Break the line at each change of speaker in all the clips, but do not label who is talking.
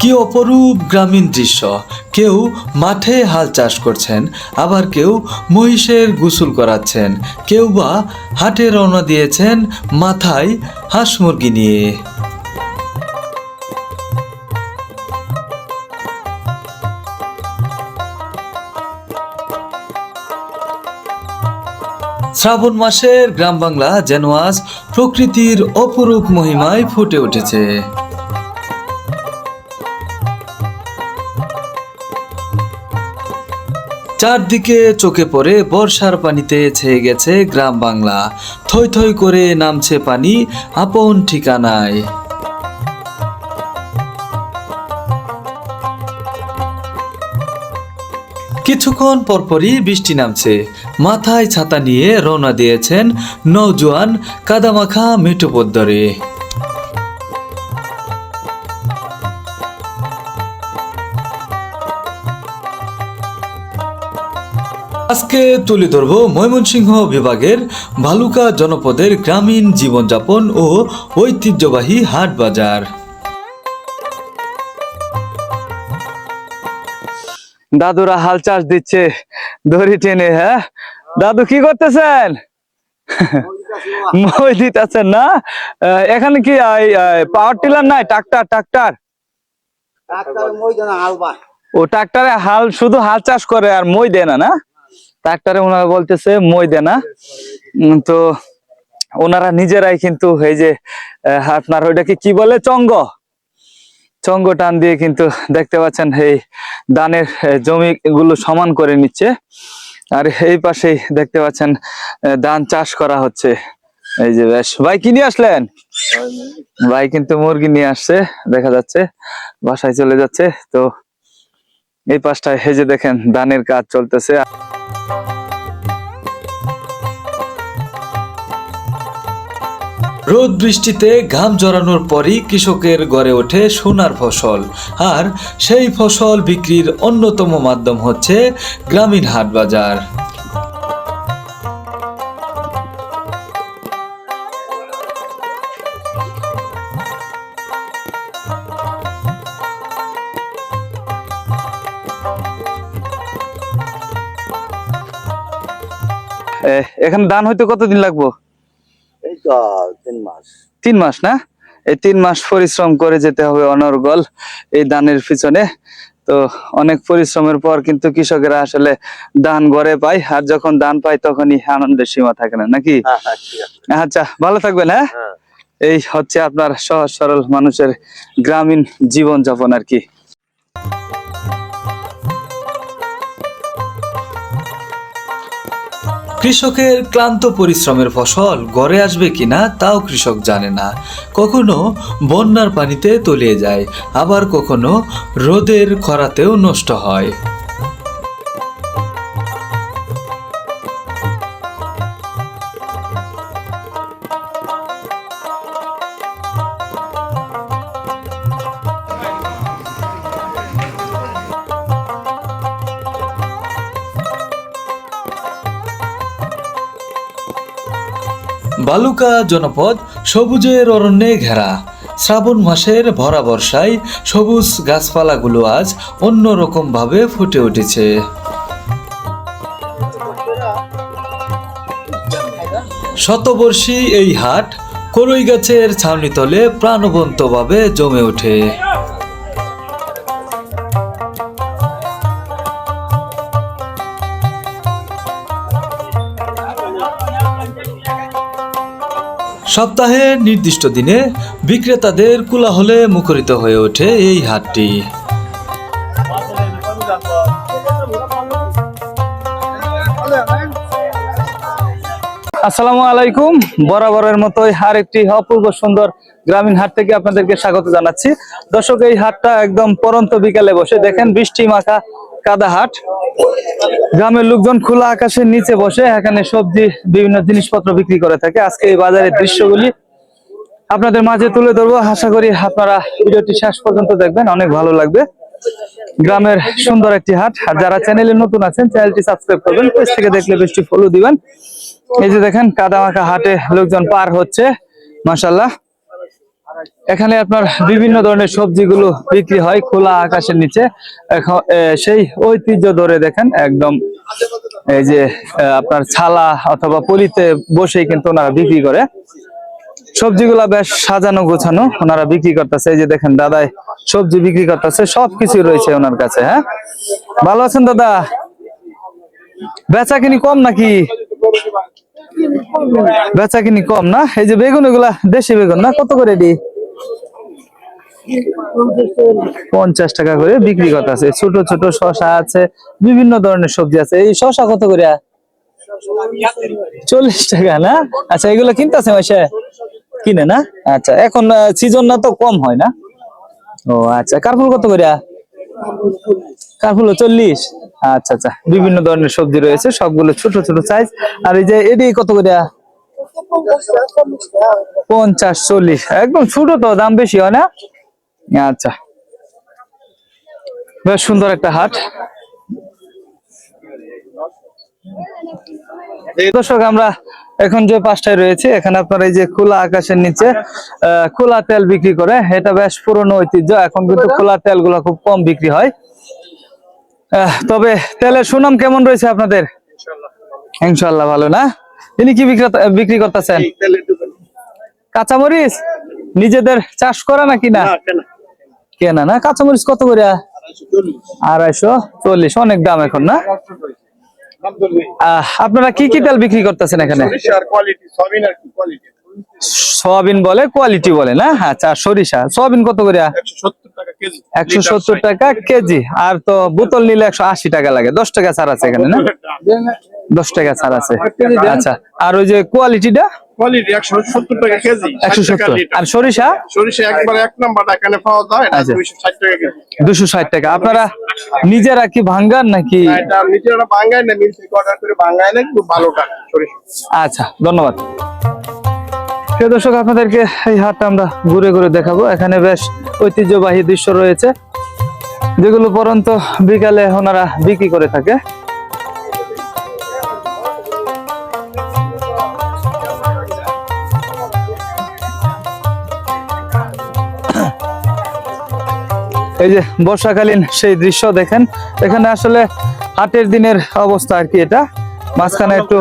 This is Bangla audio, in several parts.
কি অপরূপ গ্রামীণ দৃশ্য। কেউ মাঠে হাল চাষ করছেন, আবার কেউ মহিষের গোসল করাচ্ছেন, কেউ বা হাটে রওনা দিয়েছেন মাথায় হাঁস মুরগি নিয়ে। শ্রাবণ মাসের গ্রাম বাংলা যেন আজ প্রকৃতির অপরূপ মহিমায় ফুটে উঠেছে। চারদিকে চোখে পড়ে বর্ষার পানিতে ছেয়ে গেছে গ্রাম বাংলা। থই থই করে নামছে পানি আপন ঠিকানায়। কিছুক্ষণ পরপরই বৃষ্টি নামছে। মাথায় ছাতা নিয়ে রওনা দিয়েছেন নৌজোয়ান কাদামাখা মেঠোপদ্দরে আজকে তুলে ধরব ময়মনসিংহ বিভাগের ভালুকা জনপদের গ্রামীণ জীবনযাপন ও ঐতিহ্যবাহী হাট বাজার।
দাদুরা হাল চাষ দিচ্ছে দড়ি টেনে হ্যাঁ? দাদু কি করতেছেন? মই দিতেছেন না? এখানে কি পাওয়ার টিলার নাই? ট্রাক্টর ট্রাক্টর ও ট্রাক্টরে হাল শুধু হাল চাষ করে আর মই দেয় না? না ট্রাক্টরে ওনারা বলতেছে মই দেয় না উম, তো ওনারা নিজেরাই কিন্তু এই যে আপনার ওইটাকে কি বলে? চঙ্গ। চঙ্গ টান দিয়ে কিন্তু দেখতে পাচ্ছেন এই ধানের জমি গুলো সমান করে নিচ্ছে। আর এই পাশেই দেখতে পাচ্ছেন ধান চাষ করা হচ্ছে। এই যে বেশ, ভাই কি নিয়ে আসলেন? ভাই কিন্তু মুরগি নিয়ে আসছে, দেখা যাচ্ছে, বাসায় চলে যাচ্ছে। তো এই পাশটায় হেজে দেখেন, ধানের কাজ চলতেছে।
রোদ বৃষ্টিতে ঘাম জড়ানোর পরই কৃষকের গড়ে ওঠে সোনার ফসল। আর সেই ফসল বিক্রির অন্যতম মাধ্যম হচ্ছে গ্রামীণ হাট বাজার।
এখানে ধান হইতে কতদিন লাগবো?
তিন মাস।
তিন মাস না? এই তিন মাস পরিশ্রম করে যেতে হবে অনর্গল এই ধানের পিছনে। তো অনেক পরিশ্রমের পর কিন্তু কৃষকেরা আসলে ধান ঘরে পায় আর যখন ধান পায় তখনই আনন্দের সীমা থাকে না নাকি?
হ্যাঁ হ্যাঁ
আচ্ছা ভালো থাকবেন হ্যাঁ?
হ্যাঁ।
এই হচ্ছে আপনার সহজ সরল মানুষের গ্রামীণ জীবন যাপন আর কি।
কৃষকের ক্লান্ত পরিশ্রমের ফসল গড়ে আসবে কিনা তাও কৃষক জানে না। কখনো বন্যার পানিতে তলিয়ে যায়, আবার কখনো রোদের খরাতেও নষ্ট হয়। বালুকা জনপদ সবুজের অরণ্যে ঘেরা। শ্রাবণ মাসের ভরা বর্ষায় সবুজ গাছপালাগুলো আজ অন্যরকম ভাবে ফুটে উঠেছে। শতবর্ষী এই হাট করই গাছের ছাউনি তলে প্রাণবন্তভাবে জমে ওঠে। সপ্তাহের নির্দিষ্ট দিনে বিক্রেতাদের কোলাহলে মুখরিত হয়ে ওঠে এই হাটটি।
আসসালামু আলাইকুম। বরাবরের মতোই আর একটি অপূর্ব সুন্দর গ্রামীণ হাট থেকে আপনাদেরকে স্বাগত জানাচ্ছি। দর্শক, এই হাটটা একদম পরন্ত বিকালে বসে। দেখেন, বৃষ্টি মাখা কাদা হাট। গ্রামের লোকজন খোলা আকাশের নিচে বসে এখানে সবজি, বিভিন্ন জিনিসপত্র বিক্রি করে থাকে। আজকে এই বাজারের দৃশ্যগুলি আপনাদের মাঝে তুলে ধরবো। আশা করি আপনারা ভিডিওটি শেষ পর্যন্ত দেখবেন। অনেক ভালো লাগবে। গ্রামের সুন্দর একটি হাট। আর যারা চ্যানেলে নতুন আছেন, চ্যানেলটি সাবস্ক্রাইব করবেন। পেজ থেকে দেখলে বেশি ফলো দিবেন। এই যে দেখেন, কাদামাখা হাটে লোকজন পার হচ্ছে। মাসাল্লাহ এখানে আপনার বিভিন্ন ধরনের সবজিগুলো বিক্রি হয় খোলা আকাশের নিচে। সেই ঐতিহ্য ধরে দেখেন, একদম, এই যে আপনার ছালা অথবা পলিতে বসেই কিন্তু ওনারা বিক্রি করে। সবজিগুলা বেশ সাজানো গোছানো ওনারা বিক্রি করতেছে। এই যে দেখেন, দাদাই সবজি বিক্রি করতেছে সবকিছু রয়েছে ওনার কাছে হ্যাঁ? ভালো আছেন দাদা? বেচা কিনি কম নাকি? বেচা কিনি কম না? এই যে বেগুন, এগুলা দেশি বেগুন না? কত করে দি? পঞ্চাশ টাকা করে বিক্রি করতে আছে ছোট ছোট শশা আছে, বিভিন্ন ধরনের সবজি আছে। এই শশা কত করে? চল্লিশ টাকা না? আচ্ছা এগুলো কিনতে আছে মাসে কিনে না? আচ্ছা এখন সিজন না তো কম হয় না? ও আচ্ছা কারফুল কত করে? কারফুল চল্লিশ। আচ্ছা আচ্ছা। বিভিন্ন ধরনের সবজি রয়েছে সবগুলো ছোট ছোট সাইজ আর এই যে এটি কত করে? পঞ্চাশ চল্লিশ। একদম ছোট তো দাম বেশি হয় না? আচ্ছা। বেশ সুন্দর একটা হাট। দর্শক আমরা এখন যে পাঁচটায় রয়েছে এখানে আপনার এই যে খোলা আকাশের নিচে আহ, খোলা তেল বিক্রি করে এটা বেশ পুরনো ঐতিহ্য। এখন কিন্তু খোলা তেলগুলো খুব কম বিক্রি হয়। তবে তেলের সুনাম কেমন রয়েছে আপনাদের? ইনশাল্লাহ ভালো না? তিনি কি বিক্রি করতেছেন? কাঁচামরিচ? নিজেদের চাষ করা নাকি না? কেনা। না? কাঁচামরিচ কত করে? আড়াইশো চল্লিশ। অনেক দাম এখন না? আপনারা কি কি তেল বিক্রি করতেছেন এখানে? সয়াবিন বলে কোয়ালিটি বলে না? আচ্ছা সরিষা। সয়াবিন কত করে? একশো সত্তর টাকা কেজি। আর তো বোতল নিলে একশো আশি টাকা লাগে। দশ টাকা ছাড় আছে এখানে না? দশ টাকা ছাড় আছে। আচ্ছা আর ওই যে কোয়ালিটিটা
একশো সত্তর টাকা কেজি
একশো
60 টাকা
সত্তর।
লিটার।
আর সরিষা?
সরিষা একবার এক নাম্বার এখানে পাওয়া যায় এটা
আচ্ছা। আপনারা নিজেরা কি ভাঙ্গান নাকি? আচ্ছা ধন্যবাদ। প্রিয় দর্শক, আপনাদেরকে এই হাটটা আমরা ঘুরে ঘুরে দেখাবো। এখানে বেশ ঐতিহ্যবাহী দৃশ্য রয়েছে, যেগুলো পরন্ত বিকালে ওনারা বিক্রি করে থাকে। এই যে বর্ষাকালীন সেই দৃশ্য দেখেন, এখানে আসলে হাটের দিনের অবস্থা আর কি এটা। মাঝখানে একটু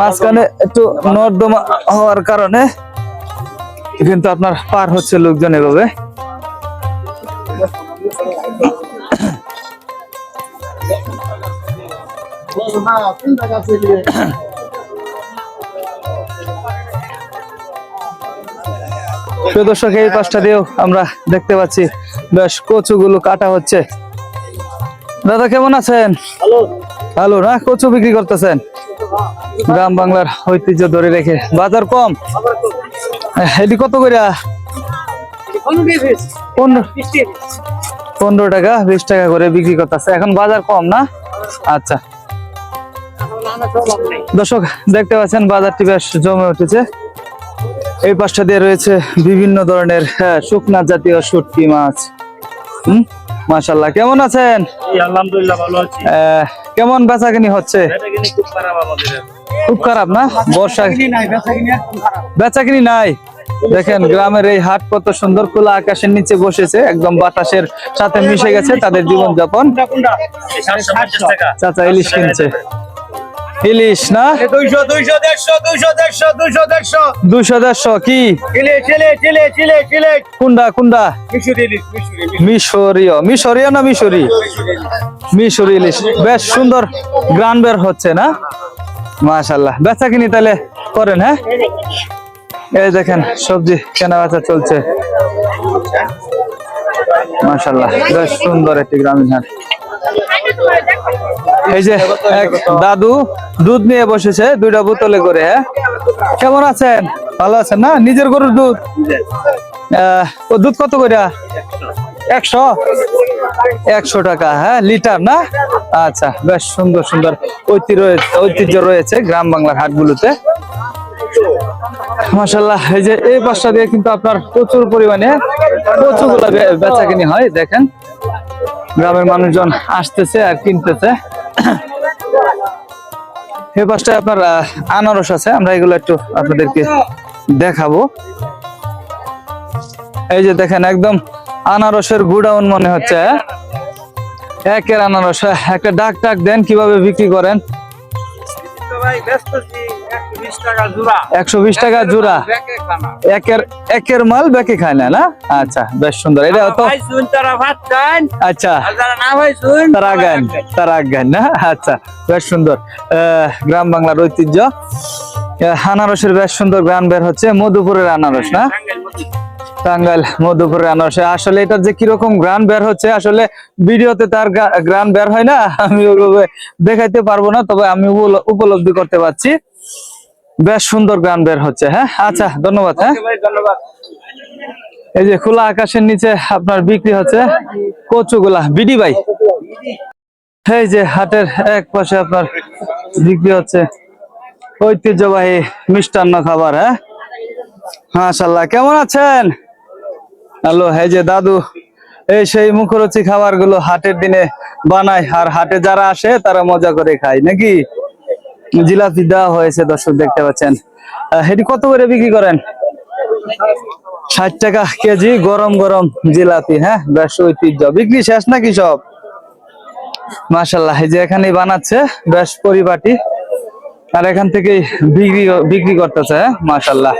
মাঝখানে একটু নর্দমা হওয়ার কারণে কিন্তু আপনার পার হচ্ছে লোকজন এভাবে। দর্শক এই পাশটা দিয়েও আমরা দেখতে পাচ্ছি বেশ কচুগুলো কাটা হচ্ছে। দাদা কেমন আছেন? ভালো না? কচু বিক্রি করতেছেন? গ্রাম বাংলার ঐতিহ্য ধরে রেখে। বাজার কম। এটি কত করে পনেরো টাকা বিশ টাকা করে বিক্রি করতেছে। এখন বাজার কম না? আচ্ছা। দর্শক দেখতে পাচ্ছেন বাজারটি বেশ জমে উঠেছে। এই পাশটা দিয়ে রয়েছে বিভিন্ন ধরনের হ্যাঁ, শুকনা জাতীয় শুটকি মাছ। হুম? মাশাল্লাহ কেমন আছেন?
আলহামদুলিল্লাহ ভালো আছি।
কেমন বেচাকিনি হচ্ছে?
খুব খারাপ আমাদের
খুব খারাপ না? বর্ষা বেচাকিনি নাই দেখেন গ্রামের এই হাট কত সুন্দর খোলা আকাশের নিচে বসেছে একদম বাতাসের সাথে মিশে গেছে তাদের জীবন যাপন
সাতশো পঞ্চাশ টাকা।
চাচা ইলিশ কিনছে। ইলিশ না?
দুইশো দুইশো দেড়শো দুইশো দেড়শো দুইশো দেড়শো।
দুশো দেড়শো কি? কুন্ডা কুন্ডা। মিশরীয়। মিশরীয় না মিশরি? মিশরি ইলিশ। বেশ সুন্দর গ্রান বের হচ্ছে না? মাশাল্লাহ বেচা কিনি তাহলে করেন হ্যাঁ? এই দেখেন সবজি কেনা বেচা চলছে। মাশাল্লাহ বেশ সুন্দর একটি গ্রামীণ হাট। এই যে দাদু দুধ নিয়ে বসেছে, দুইটা বোতলে করে হ্যাঁ? কেমন আছেন? ভালো আছেন না? নিজের গরুর দুধ? ও দুধ কত করে? একশো? একশো টাকা হ্যাঁ? লিটার, না? আচ্ছা বেশ সুন্দর সুন্দর ঐতিহ্য রয়েছে গ্রাম বাংলার হাটগুলোতে। মাসাল্লাহ এই যে এই পাশটা দিয়ে কিন্তু আপনার প্রচুর পরিমাণে বে- বেচা কিনি হয়, দেখেন। গ্রামের মানুষজন আসতেছে আর কিনতেছে। এই পাশটায় আপনার আনারস আছে। আমরা এগুলো একটু আপনাদেরকে দেখাবো। এই যে দেখেন, একদম আনারসের গুডাউন মনে হচ্ছে? একের আনারস একটা ডাক টাক দেন কীভাবে বিক্রি করেন।
ভাই, ব্যস্ত
একশো বিশ টাকা জোড়া। একের একের মাল খায় না না? আচ্ছা বেশ সুন্দর। এটা তো
ভাই শুন, তারা ভাত খান,
আচ্ছা।
আর না ভাই শুন,
তারা গান তারা গান না? আচ্ছা বেশ সুন্দর। গ্রাম বাংলার ঐতিহ্য। আনারসের বেশ সুন্দর গান বের হচ্ছে মধুপুরের আনারস না?
টাঙ্গাইল
মধুপুরের আনারস। আসলে এটার যে কীরকম গ্রান বের হচ্ছে আসলে ভিডিওতে তার গ্রান বের হয় না আমি ওইভাবে দেখাইতে পারব না তবে আমি উপল- উপলব্ধি করতে পারছি। বেশ সুন্দর গান বের হচ্ছে হ্যাঁ? আচ্ছা ধন্যবাদ হ্যাঁ?
ধন্যবাদ।
এই যে খোলা আকাশের নিচে আপনার বিক্রি হচ্ছে কচুগুলা বিডি ভাই। এই যে হাটের এক পাশে আপনার বিক্রি হচ্ছে ঐতিহ্যবাহী মিষ্টান্ন খাবার হ্যাঁ? মাশাল্লাহ কেমন আছেন? হ্যালো এই যে দাদু এই সেই মুখরোচি খাবারগুলো হাটের দিনে বানায় আর হাটে যারা আসে তারা মজা করে খায় নাকি? জিলাপি দেওয়া হয়েছে, দর্শক দেখতে পাচ্ছেন। এটি কত করে বিক্রি করেন? ষাট টাকা কেজি, গরম গরম জিলাপি হ্যাঁ? বেশ ঐতিহ্য। বিক্রি শেষ নাকি সব? মাশাল্লাহ এই যে এখানেই বানাচ্ছে বেশ পরিপাটি। আর এখান থেকেই বিক্রি বিক্রি করতেছে হ্যাঁ? মাশাল্লাহ